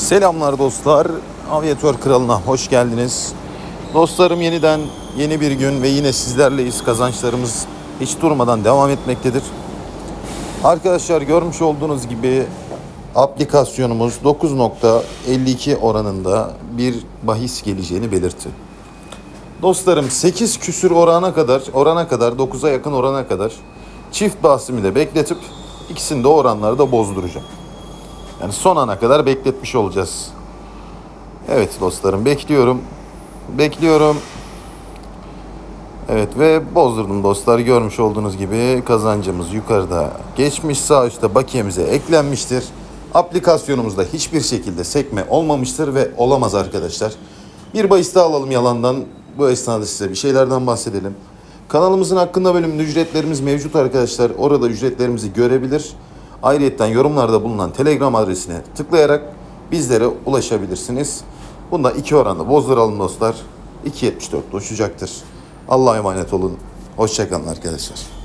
Selamlar dostlar. Aviatör Kralı'na hoş geldiniz. Dostlarım yeniden yeni bir gün ve yine sizlerleyiz. Kazançlarımız hiç durmadan devam etmektedir. Arkadaşlar görmüş olduğunuz gibi aplikasyonumuz 9.52 oranında bir bahis geleceğini belirtti. Dostlarım 8 küsür orana kadar, orana kadar 9'a yakın orana kadar çift bahsimi de bekletip ikisini de oranlarda bozduracağım. Yani son ana kadar bekletmiş olacağız. Evet dostlarım bekliyorum. Bekliyorum. Evet ve bozdurdum dostlar. Görmüş olduğunuz gibi kazancımız yukarıda geçmiş. Sağ üstte bakiyemize eklenmiştir. Aplikasyonumuzda hiçbir şekilde sekme olmamıştır ve olamaz arkadaşlar. Bir bahis daha alalım yalandan. Bu esnada size bir şeylerden bahsedelim. Kanalımızın hakkında bölümünde ücretlerimiz mevcut arkadaşlar. Orada ücretlerimizi görebilir. Ayrıca yorumlarda bulunan Telegram adresine tıklayarak bizlere ulaşabilirsiniz. Bunda iki oranda bozduralım dostlar. 2.74 uçacaktır. Allah'a emanet olun. Hoşçakalın arkadaşlar.